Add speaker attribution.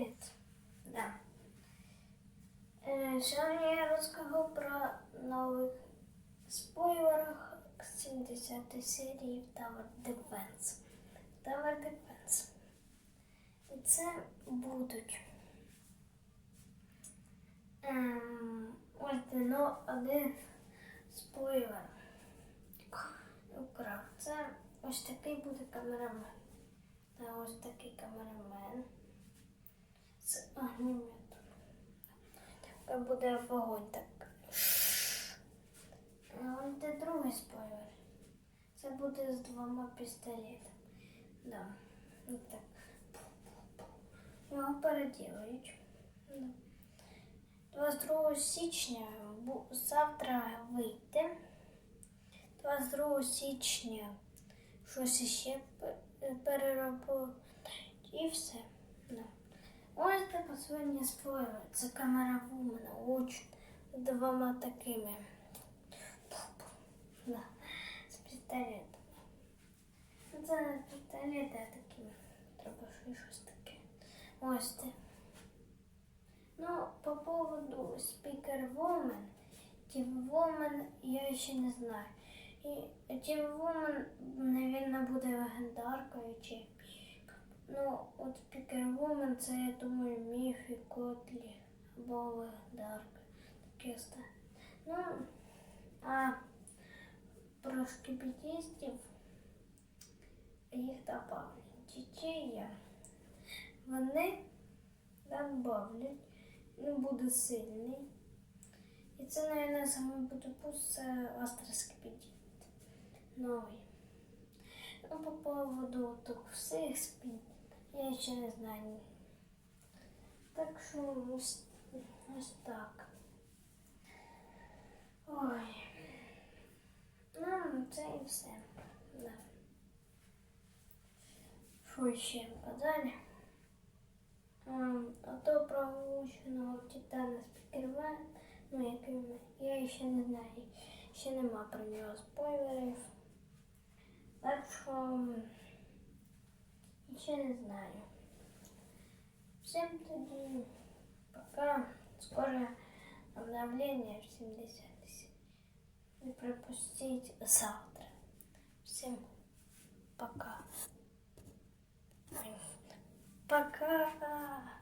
Speaker 1: Привіт. Да. Е, Сьогодні я розкажу про нових спойлерах 70 серії Tower Defense. Tower Defense. І це будуть ем, ось ну, один спойлер. Це ось такий буде камерамен. Та ось такий камерамен з огнеметом. Так буде вогонь так. А ось де другий спойлер. Це буде з двома пістолетами. Да. Ось так. Його переділують. Да. 22 січня завтра вийде. 22 січня щось ще пе- і все. Последній. Це камера вумена, очень двома такими. Да. З пістолетами. Ну, Це пістолети, такі. Треба щось таке. Ось це. Ну, по поводу Speaker Woman, TV Woman я ще не знаю. І TV Woman, наверное, буде легендаркою чи Ну, от Speaker Woman, це, я думаю, міф і котлі або легендарка. Таке ста. Ну, а про шкіпітістів їх добавлять. Тічея. Вони добавлять. Він буде сильний. І це, мабуть, саме буде пуст, це астроскіпітіт. Новий. Ну, по поводу тут всіх спін, Я ще не знаю. Так що ось, ось так. Ой. Ну, це і все. Да. Що ще? Ем, А то про влученого титана спікерва, ну яким я ще не знаю. Ще нема про нього спойлерів. Так що ще не знаю. Всем тоді пока. Скоро обновление в 70 Не пропустить завтра. Всем пока. Пока.